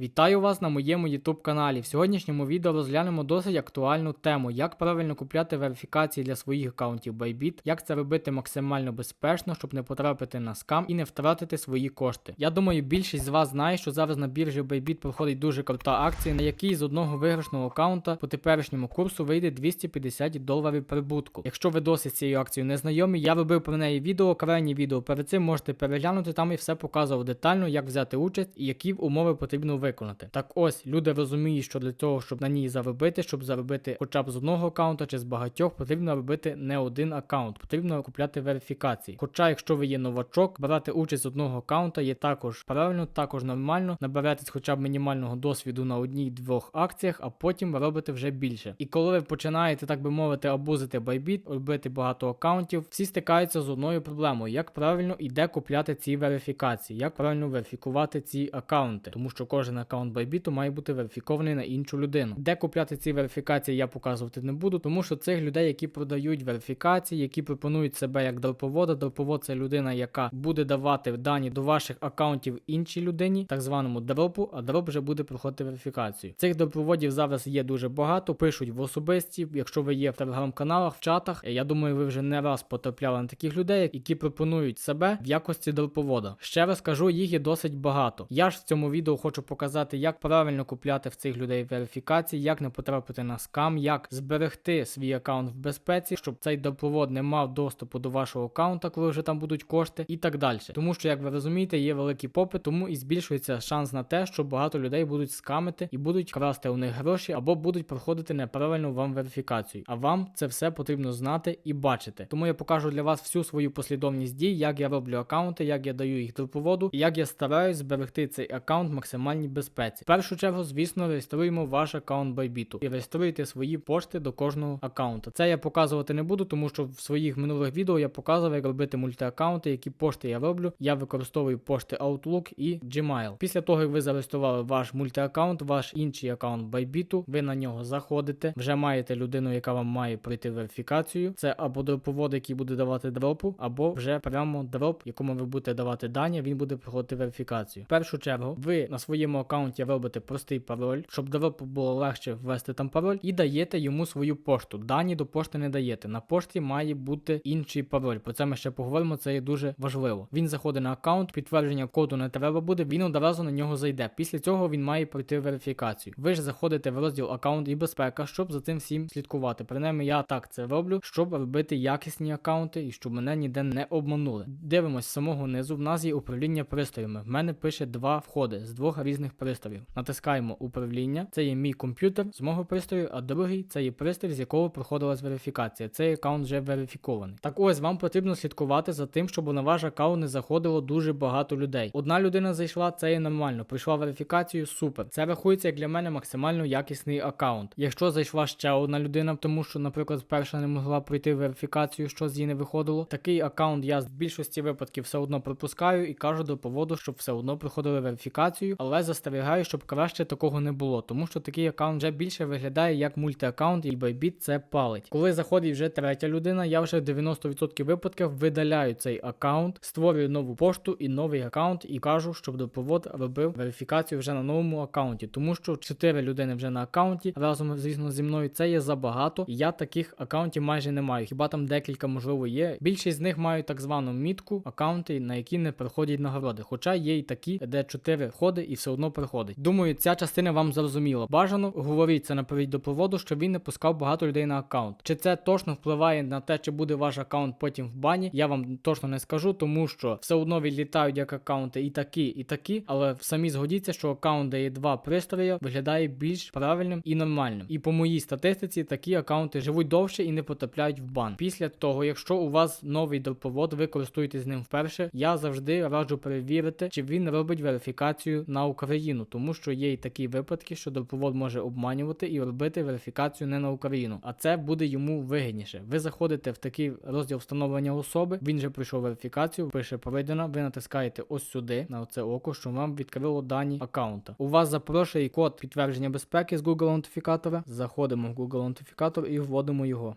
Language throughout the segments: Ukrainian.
Вітаю вас на моєму YouTube каналі. В сьогоднішньому відео розглянемо досить актуальну тему, як правильно купляти верифікації для своїх аккаунтів Bybit, як це робити максимально безпечно, щоб не потрапити на скам і не втратити свої кошти. Я думаю, більшість з вас знає, що зараз на біржі Bybit проходить дуже крута акція, на якій з одного виграшного аккаунта по теперішньому курсу вийде 250 доларів прибутку. Якщо ви досі з цією акцією не знайомі, я робив про неї відео, крайнє відео перед цим можете переглянути, там і все показував детально, як взяти участь і які умови потрібно виконати. Так ось люди розуміють, що для того, щоб на ній заробити, щоб заробити хоча б з одного аккаунта чи з багатьох, потрібно робити не один аккаунт, потрібно купляти верифікації. Хоча, якщо ви є новачок, брати участь з одного аккаунта є також правильно, також нормально. Наберетесь хоча б мінімального досвіду на одній-двох акціях, а потім робите вже більше. І коли ви починаєте, так би мовити, абузити Bybit, робити багато аккаунтів, всі стикаються з одною проблемою: як правильно і де купляти ці верифікації, як правильно верифікувати ці аккаунти, тому що кожен аккаунт Bybit має бути верифікований на іншу людину. Де купляти ці верифікації, я показувати не буду, тому що цих людей, які продають верифікації, які пропонують себе як дроповода, дроповод це людина, яка буде давати дані до ваших аккаунтів іншій людині, так званому дропу, а дроп вже буде проходити верифікацію. Цих дропроводів зараз є дуже багато, пишуть в особисті. Якщо ви є в телеграм-каналах, в чатах, я думаю, ви вже не раз потрапляли на таких людей, які пропонують себе в якості дроповода. Ще раз кажу, їх є досить багато. Я ж в цьому відео хочу показати, як правильно купляти в цих людей верифікації, як не потрапити на скам, як зберегти свій аккаунт в безпеці, щоб цей дроповод не мав доступу до вашого аккаунта, коли вже там будуть кошти, і так далі. Тому що, як ви розумієте, є великий попит, тому і збільшується шанс на те, що багато людей будуть скамити і будуть красти у них гроші або будуть проходити неправильну вам верифікацію. А вам це все потрібно знати і бачити. Тому я покажу для вас всю свою послідовність дій, як я роблю аккаунти, як я даю їх дроповоду, і як я стараюсь зберегти цей аккаунт максимальній безпеці. В першу чергу, звісно, реєструємо ваш аккаунт Bybit і реєструєте свої пошти до кожного аккаунта. Це я показувати не буду, тому що в своїх минулих відео я показував, як робити мультиаккаунти, які пошти я роблю. Я використовую пошти Outlook і Gmail. Після того, як ви зареєстрували ваш мультиаккаунт, ваш інший аккаунт Bybit, ви на нього заходите, вже маєте людину, яка вам має пройти верифікацію. Це або дроповод, який буде давати дропу, або вже прямо дроп, якому ви будете давати дані, він буде проходити верифікацію. В першу чергу, ви на своєму аккаунті робите простий пароль, щоб дропу було легше ввести там пароль, і даєте йому свою пошту. Дані до пошти не даєте. На пошті має бути інший пароль. Про це ми ще поговоримо. Це є дуже важливо. Він заходить на аккаунт, підтвердження коду не треба буде. Він одразу на нього зайде. Після цього він має пройти верифікацію. Ви ж заходите в розділ аккаунт і безпека, щоб за цим всім слідкувати. Принаймні, я так це роблю, щоб робити якісні аккаунти і щоб мене ніде не обманули. Дивимось з самого низу. В нас є управління пристроями. В мене пише два входи з двох різних пристроїв. Натискаємо управління. Це є мій комп'ютер з мого пристрою, а другий це є пристрій, з якого проходилась верифікація. Цей аккаунт вже верифікований. Так ось вам потрібно слідкувати за тим, щоб на ваш аккаунт не заходило дуже багато людей. Одна людина зайшла, це є нормально. Пройшла верифікацію, супер. Це рахується як для мене максимально якісний аккаунт. Якщо зайшла ще одна людина, тому що, наприклад, перша не могла пройти верифікацію, що з її не виходило. Такий аккаунт я в більшості випадків все одно пропускаю і кажу до поводу, щоб все одно проходили верифікацію, але застерігаю, щоб краще такого не було, тому що такий аккаунт вже більше виглядає як мультиаккаунт, і Bybit це палить. Коли заходить вже третя людина, я вже в 90% випадків видаляю цей аккаунт, створюю нову пошту і новий аккаунт, і кажу, щоб доповод робив верифікацію вже на новому аккаунті, тому що 4 людини вже на аккаунті разом, звісно, зі мною це є забагато. І я таких аккаунтів майже не маю. Хіба там декілька можливо є. Більшість з них мають так звану мітку аккаунти, на які не приходять нагороди. Хоча є й такі, де 4 входи і все одно приходить. Думаю, ця частина вам зрозуміла. Бажано говоріть це наперед до проводу, щоб він не пускав багато людей на аккаунт. Чи це точно впливає на те, чи буде ваш аккаунт потім в бані? Я вам точно не скажу, тому що все одно відлітають як аккаунти і такі, і такі, але самі згодіться, що аккаунт, де є два пристрої, виглядає більш правильним і нормальним. І по моїй статистиці такі аккаунти живуть довше і не потрапляють в бан. Після того, якщо у вас новий дроповод, ви користуєтесь ним вперше, я завжди раджу перевірити, чи він робить верифікацію на Україну, тому що є і такі випадки, що дроповод може обманювати і робити верифікацію не на Україну, а це буде йому вигідніше. Ви заходите в такий розділ встановлення особи, він же пройшов верифікацію, пише проведена. Ви натискаєте ось сюди на оце око, що вам відкрило дані аккаунта. У вас запрошує код підтвердження безпеки з Google аутентифікатора. Заходимо в Google аутентифікатор і вводимо його.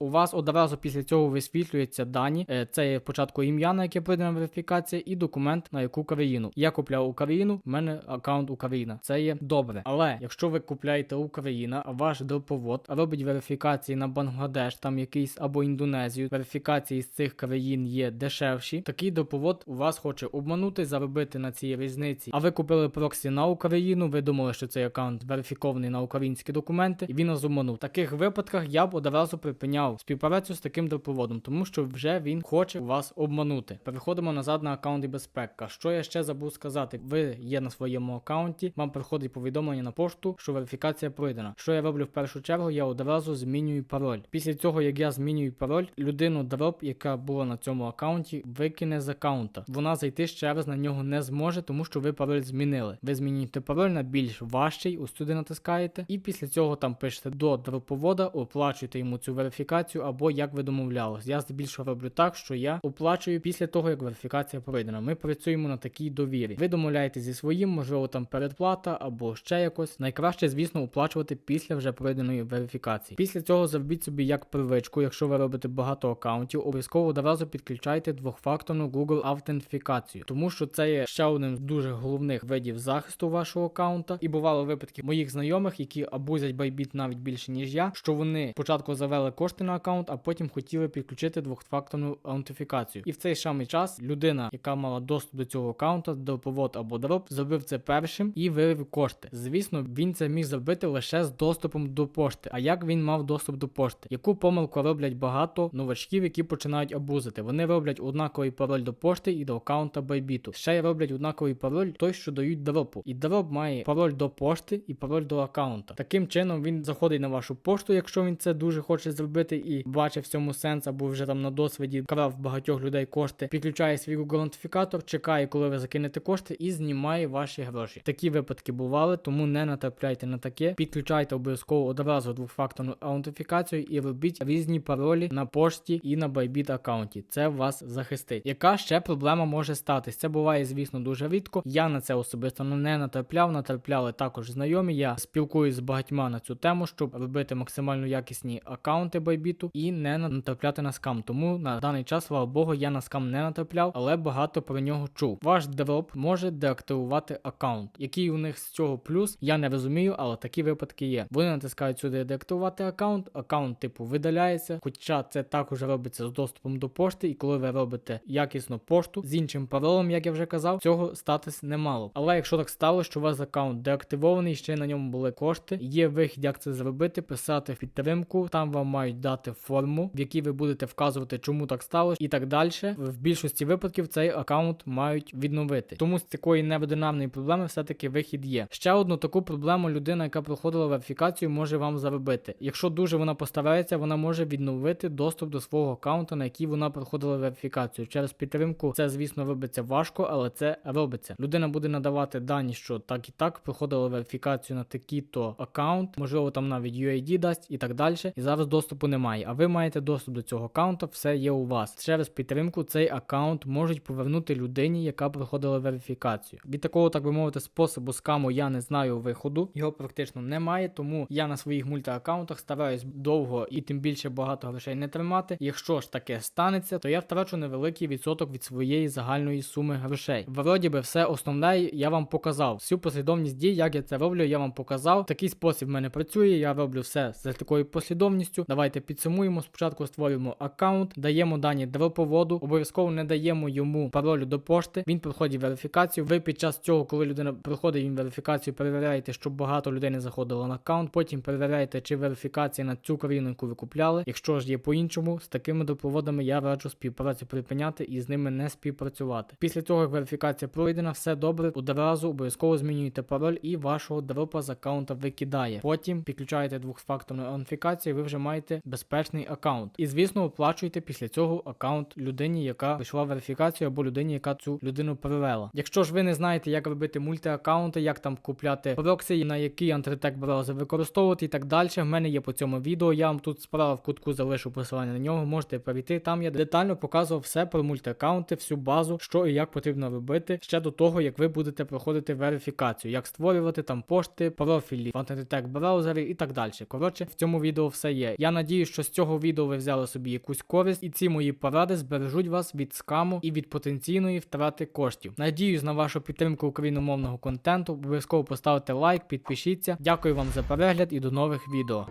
У вас одразу після цього висвітлюються дані. Е, Це є спочатку ім'я, на яке пройдена верифікація, і документ на яку країну. Я купляв Україну, в мене аккаунт Україна. Це є добре. Але якщо ви купляєте Україна, а ваш доповод робить верифікації на Бангладеш, там якийсь або Індонезію, верифікації з цих країн є дешевші. Такий доповод у вас хоче обманути, заробити на цій різниці. А ви купили проксі на Україну. Ви думали, що цей аккаунт верифікований на українські документи, і він вас обманув. В таких випадках я б одразу припиняв співпрацю з таким доповодом, тому що вже він хоче вас обманути. Переходимо назад на аккаунт і безпека. Що я ще забув сказати? Ви є на своєму аккаунті, вам приходить повідомлення на пошту, що верифікація пройдена. Що я роблю в першу чергу? Я одразу змінюю пароль. Після цього, як я змінюю пароль, людину дроп, яка була на цьому аккаунті, викине з аккаунта. Вона зайти ще раз на нього не зможе, тому що ви пароль змінили. Ви змінюєте пароль на більш важчий, ось сюди натискаєте, і після цього там пишете до дроповода, оплачуєте йому цю верифікацію або як ви домовлялись. Я здебільшого роблю так, що я оплачую після того, як верифікація пройдена. Ми працюємо на такій довірі. Ви домовляєтесь зі своїм, можливо, там передплата або ще якось. Найкраще, звісно, оплачувати після вже пройденої верифікації. Після цього зробіть собі як привичку, якщо ви робите багато аккаунтів, обов'язково одразу підключайте двохфакторну Google автентифікацію, тому що це є ще одним з дуже головних видів захисту вашого аккаунта. І бувало випадки моїх знайомих, які абузять Bybit навіть більше ніж я, що вони спочатку завели кошти на аккаунт, а потім хотіли підключити двохфакторну аутентифікацію. І в цей самий час людина, яка мала доступ до цього аккаунта, доповод або дроп, зробив це першим і вивів кошти. Звісно, він це міг зробити лише з доступом до пошти. А як він мав доступ до пошти? Яку помилку роблять багато новачків, які починають абузити? Вони роблять однаковий пароль до пошти і до аккаунта Bybit. Ще й роблять однаковий пароль той, що дають дропу. І дроп має пароль до пошти і пароль до аккаунта. Таким чином він заходить на вашу пошту, якщо він це дуже хоче зробити і бачить в цьому сенс, або вже там на досвіді крав багатьох людей кошти, підключає свій Google ідентифікатор, чекає, коли ви закинете кошти, і знімає ваші гроші. Такі випадки бували, тому не натрапляйте на таке. Підключайте обов'язково одразу двохфакторну аутентифікацію і робіть різні паролі на пошті і на Bybit аккаунті. Це вас захистить. Яка ще проблема може статись? Це буває, звісно, дуже рідко. Я на це особисто не натрапляв, натрапляли також знайомі. Я спілкуюсь з багатьма на цю тему, щоб робити максимально якісні аккаунти Bybit і не натрапляти на скам. Тому на даний час, слава Богу, я на скам не натрапляв, але багато про нього чув. Ваш дроп може деактивувати аккаунт. Який у них з цього плюс, я не розумію, але такі випадки є. Вони натискають сюди деактивувати аккаунт, аккаунт типу видаляється, хоча це також робиться з доступом до пошти, і коли ви робите якісну пошту з іншим паролем, як я вже казав, цього статись немало. Але якщо так сталося, що у вас аккаунт деактивований, ще на ньому були кошти, є вихід, як це зробити, писати в підтримку, там вам мають дати форму, в якій ви будете вказувати, чому так сталося, і так далі. В більшості випадків цей аккаунт мають відновити. Тому з такої невидинарної проблеми все-таки вихід є. Ще одну таку проблему людина, яка проходила верифікацію, може вам заробити. Якщо дуже вона постарається, вона може відновити доступ до свого аккаунту, на який вона проходила верифікацію. Через підтримку це, звісно, робиться важко, але це робиться. Людина буде надавати дані, що так і так проходила верифікацію на такий-то аккаунт, можливо, там навіть UID дасть і так далі. І зараз доступу немає. А ви маєте доступ до цього аккаунту, все є у вас. Через підтримку цей аккаунт можуть повернути людині, яка проходила верифікацію. Від такого, так би мовити, способу скаму я не знаю виходу. Його практично немає, тому я на своїх мультиаккаунтах стараюсь довго і тим більше багато грошей не тримати. Якщо ж таке станеться, то я втрачу невеликий відсоток від своєї загальної суми грошей. Вроді би, все основне я вам показав. Всю послідовність дій, як я це роблю, я вам показав. Такий спосіб в мене працює. Я роблю все за такою послідовністю. Давайте підсумуємо. Спочатку створюємо аккаунт, даємо дані дроповоду, обов'язково не даємо йому паролю до пошти. Він проходить верифікацію. Ви під час цього, коли людина проходить їм верифікацію, перевіряєте, щоб багато людей не заходило на аккаунт. Потім перевіряєте, чи верифікація на цю країну, яку ви купляли. Якщо ж є по-іншому, з такими доповодами я раджу співпрацю припиняти і з ними не співпрацювати. Після того, як верифікація пройдена, все добре. Одразу обов'язково змінюєте пароль і вашого дропа з аккаунта викидає. Потім підключаєте двохфакторну аутентифікацію, ви вже маєте безпечний аккаунт. І звісно, оплачуєте після цього аккаунт людині, яка пройшла верифікацію, або людині, яка цю людину перевела. Якщо ж ви не знаєте, як робити мультиаккаунти, як там купляти проксі, на який антитек браузер використовувати і так далі. В мене є по цьому відео. Я вам тут справа в кутку залишу посилання на нього. Можете перейти. Там я детально показував все про мультиаккаунти, всю базу, що і як потрібно робити ще до того, як ви будете проходити верифікацію, як створювати там пошти, профілі в антитек браузері і так далі. Коротше, в цьому відео все є. Я надію, Що з цього відео ви взяли собі якусь користь, і ці мої поради збережуть вас від скаму і від потенційної втрати коштів. Надіюсь на вашу підтримку україномовного контенту. Обов'язково поставте лайк, підпишіться. Дякую вам за перегляд і до нових відео.